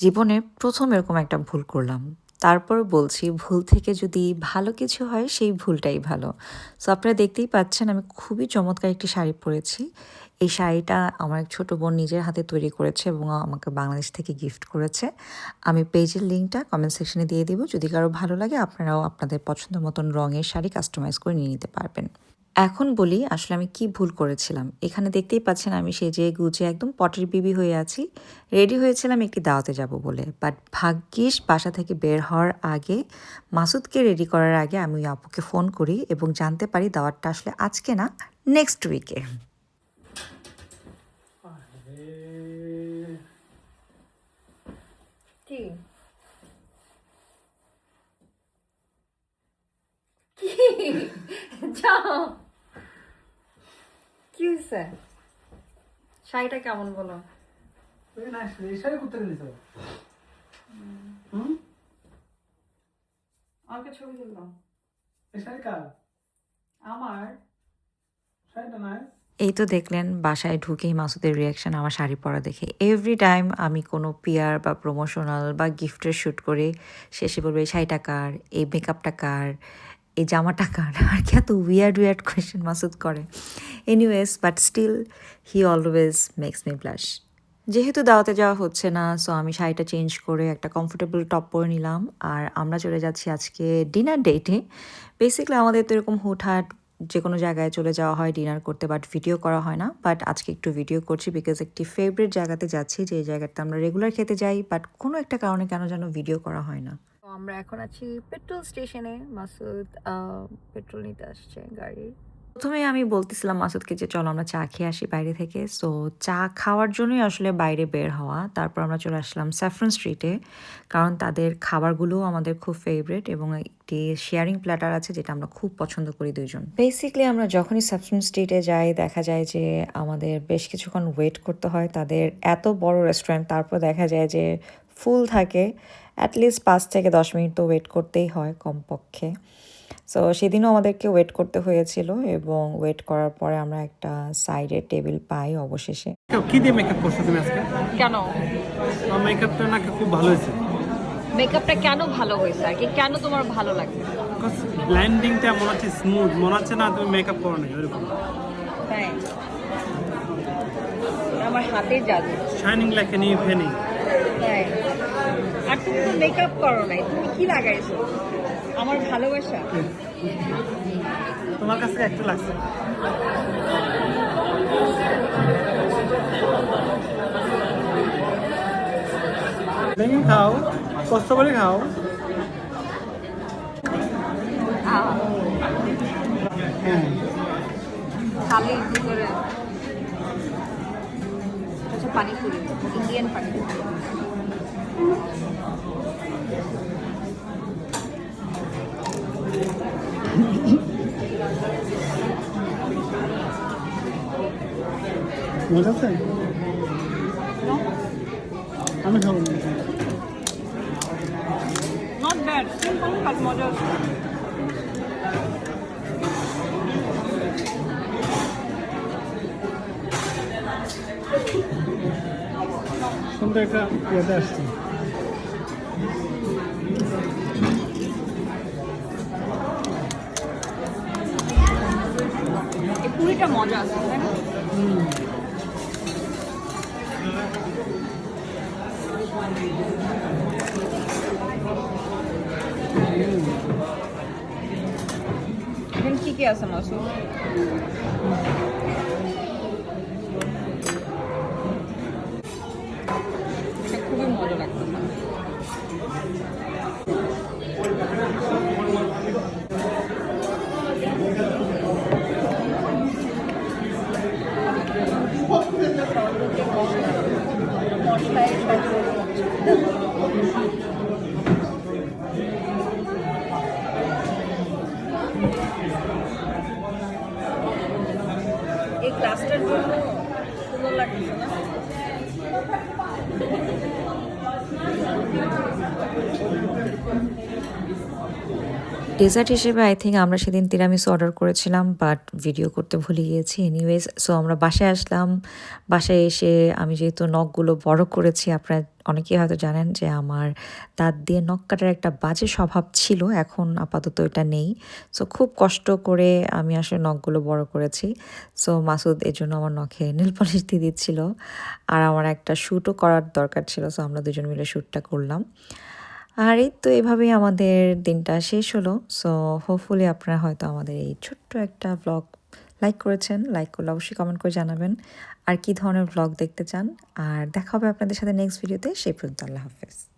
জীবনে প্রথম এরকম একটা ভুল করলাম। তারপর বলছি, ভুল থেকে যদি ভালো কিছু হয়, সেই ভুলটাই ভালো। সো আপনারা দেখতেই পাচ্ছেন আমি খুবই চমৎকার একটি শাড়ি পরেছি। এই শাড়িটা আমার এক ছোট বোন নিজের হাতে তৈরি করেছে এবং আমাকে বাংলাদেশ থেকে গিফট করেছে। আমি পেজের লিঙ্কটা কমেন্ট সেকশনে দিয়ে দিব। যদি কারও ভালো লাগে, আপনারাও আপনাদের পছন্দ মতন রঙের শাড়ি কাস্টমাইজ করে নিয়ে নিতে পারবেন। এখন বলি আসলে আমি কি ভুল করেছিলাম। এখানে দেখতেই পাচ্ছেন আমি সেজে গুজে একদম পটের বিবি হয়ে আছি। রেডি হয়েছিলাম একটি দাওয়াতে যাব বলে। বাট ভাগ্যিস বাসা থেকে বের হওয়ার আগে, মাসুদকে রেডি করার আগে আমি ওই আপুকে ফোন করি এবং জানতে পারি দাওয়াতটা আসলে আজকে না নেক্সট উইকে। কি যাও হয়েছে? শাড়িটা কেমন বলো? আমাকে ছবি তুললাম আমার। শাড়িটা নাই। এই তো দেখলেন বাসায় ঢুকেই মাসুদের রিয়াকশন আমার শাড়ি পরা দেখে। এভরি টাইম আমি কোনো পিয়ার বা প্রমোশনাল বা গিফটের শ্যুট করে শেষে বলবে এই শাড়িটা কার? এই মেকআপটা কার? এই জামাটা কার? আর কি এত উইয়ার্ড উইয়ার্ড কোয়েশ্চেন মাসুদ করে। Anyways but still he always makes me blush যেহেতু দাওয়াতে যাওয়া হচ্ছে না সো আমি শাড়িটা চেঞ্জ করে একটা কমফোর্টেবল টপ পরে নিলাম। আর আমরা চলে যাচ্ছি আজকে ডিনার ডেটে বেসিক্যালি আমাদের তো এরকম হুটহাট যে কোনো জায়গায় চলে যাওয়া হয় ডিনার করতে বাট ভিডিও করা হয় না। বাট আজকে একটু ভিডিও করছি বিকজ একটি ফেভারিট জায়গাতে যাচ্ছি, যে জায়গাতে আমরা রেগুলার খেতে যাই বাট কোনো একটা কারণে কেন যেন ভিডিও করা হয় না। আমরা এখন আছি পেট্রোল স্টেশনে মাসুদ পেট্রোল নিতে আসছে গাড়ির প্রথমে আমি বলতেছিলাম মাসুদকে যে, চলো আমরা চা খেয়ে আসি বাইরে থেকে। সো চা খাওয়ার জন্যই আসলে বাইরে বের হওয়া। তারপর আমরা চলে আসলাম স্যাফরন স্ট্রিটে কারণ তাদের খাবারগুলোও আমাদের খুব ফেভারিট এবং একটি শেয়ারিং প্ল্যাটার আছে যেটা আমরা খুব পছন্দ করি দুইজন। বেসিক্যালি আমরা যখনই স্যাফরন স্ট্রিটে যাই, দেখা যায় যে, আমাদের বেশ কিছুক্ষণ ওয়েট করতে হয়। তাদের এত বড় রেস্টুরেন্ট তারপর দেখা যায় যে ফুল থাকে। অ্যাটলিস্ট পাঁচ থেকে দশ মিনিট তো ওয়েট করতেই হয় কমপক্ষে। সো সেদিনও আমাদেরকে ওয়েট করতে হয়েছিল এবং ওয়েট করার পরে আমরা একটা সাইডে টেবিল পাই অবশেষে। কি দিয়ে মেকআপ করছ তুমি আজকে? কেন? মেকআপটা নাকি খুব ভালো হয়েছে। মেকআপটা কেন ভালো হয়েছে? আর কি কেন তোমার ভালো লাগছে ব্ল্যান্ডিংটা মনে হচ্ছে স্মুথ মনে হচ্ছে না তুমি মেকআপ করো না এরকম আমার হাতের জাদু shining like a new penny আর তুমি তো মেকআপ করো নাই। তুমি কি লাগাইছো? আমার ভালোবাসা। তোমার কাছে একটু লাগছে। খাও কষ্ট করে খাও। হ্যাঁ। আচ্ছা পানিপুরি ইন্ডিয়ান পানিপুরি। মজা আছে? আমি খাব নট ব্যাড সিম্পল বাট মজা আছে। সুন্দর একটা ইয়েতে আসছে। পুরিটা মজা আছে তাই না? এখন কি কি আছে মাসুদ এটা খুবই মজা লাগতেছে মশলায় এই ক্লাসটার জন্য লাগছে না? ডেজার্ট হিসেবে আই থিঙ্ক আমরা সেদিন তিরামিসু অর্ডার করেছিলাম বাট ভিডিও করতে ভুলে গিয়েছি. এনিওয়েজ সো আমরা বাসায় আসলাম। বাসায় এসে আমি যেহেতু নখগুলো বড় করেছি, আপনারা অনেকেই হয়তো জানেন যে আমার দাঁত দিয়ে নখ কাটার একটা বাজে স্বভাব ছিল, এখন আপাতত এটা নেই। সো খুব কষ্ট করে আমি আসলে নখগুলো বড় করেছি। সো মাসুদ এর জন্য আমার নখে নীল পলিশ দিয়ে দিচ্ছিল। আর আমার একটা শ্যুটও করার দরকার ছিল সো আমরা দুজন মিলে শ্যুটটা করলাম। আর এই তো এভাবেই আমাদের দিনটা শেষ হলো। সো হোপফুলি আপনারা হয়তো আমাদের এই ছোট্ট একটা ব্লগ লাইক করেছেন। লাইক করলে অবশ্যই কমেন্ট করে জানাবেন। আর কি ধরনের ব্লগ দেখতে চান? আর দেখা হবে আপনাদের সাথে নেক্সট ভিডিওতে সেই পর্যন্ত আল্লাহ হাফেজ।